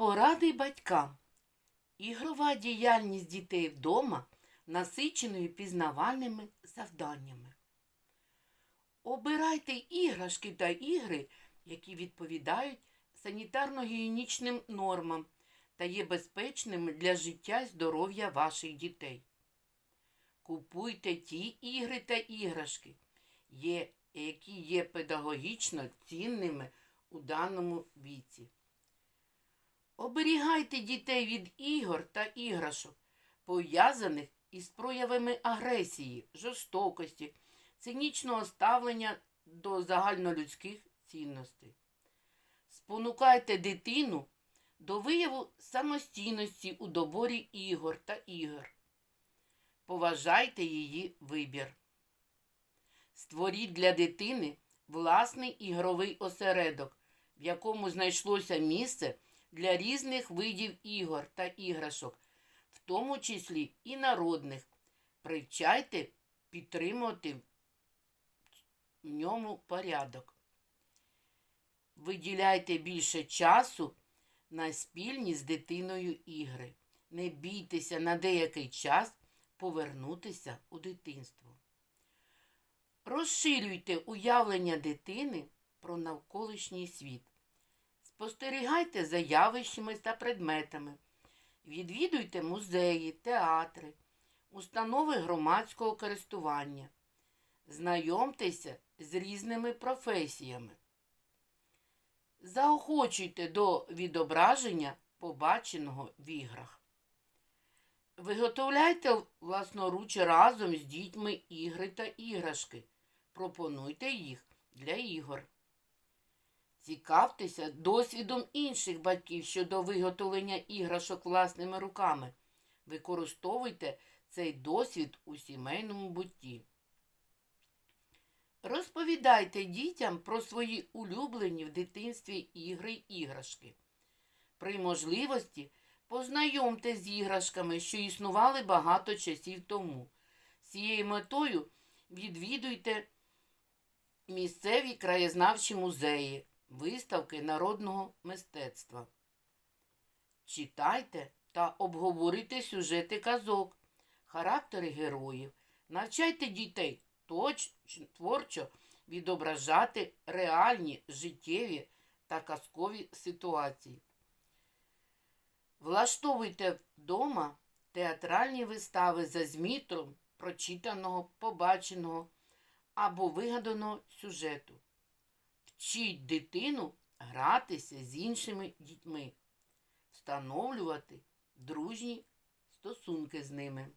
Поради батькам. Ігрова діяльність дітей вдома насиченою пізнавальними завданнями. Обирайте іграшки та ігри, які відповідають санітарно-гігієнічним нормам та є безпечними для життя і здоров'я ваших дітей. Купуйте ті ігри та іграшки, які є педагогічно цінними у даному віці. Оберігайте дітей від ігор та іграшок, пов'язаних із проявами агресії, жорстокості, цинічного ставлення до загальнолюдських цінностей. Спонукайте дитину до вияву самостійності у доборі ігор та ігор. Поважайте її вибір. Створіть для дитини власний ігровий осередок, в якому знайшлося місце для різних видів ігор та іграшок, в тому числі і народних. Привчайте підтримувати в ньому порядок. Виділяйте більше часу на спільні з дитиною ігри. Не бійтеся на деякий час повернутися у дитинство. Розширюйте уявлення дитини про навколишній світ. Спостерігайте за явищами та предметами. Відвідуйте музеї, театри, установи громадського користування. Знайомтеся з різними професіями. Заохочуйте до відображення побаченого в іграх. Виготовляйте власноруч разом з дітьми ігри та іграшки. Пропонуйте їх для ігор. Цікавтеся досвідом інших батьків щодо виготовлення іграшок власними руками. Використовуйте цей досвід у сімейному бутті. Розповідайте дітям про свої улюблені в дитинстві ігри іграшки. При можливості познайомте з іграшками, що існували багато часів тому. З цією метою відвідуйте місцеві краєзнавчі музеї, виставки народного мистецтва. Читайте та обговорюйте сюжети казок, характери героїв. Навчайте дітей точ, творчо відображати реальні життєві та казкові ситуації. Влаштовуйте вдома театральні вистави за змітром прочитаного, побаченого або вигаданого сюжету. Вчіть дитину гратися з іншими дітьми, встановлювати дружні стосунки з ними.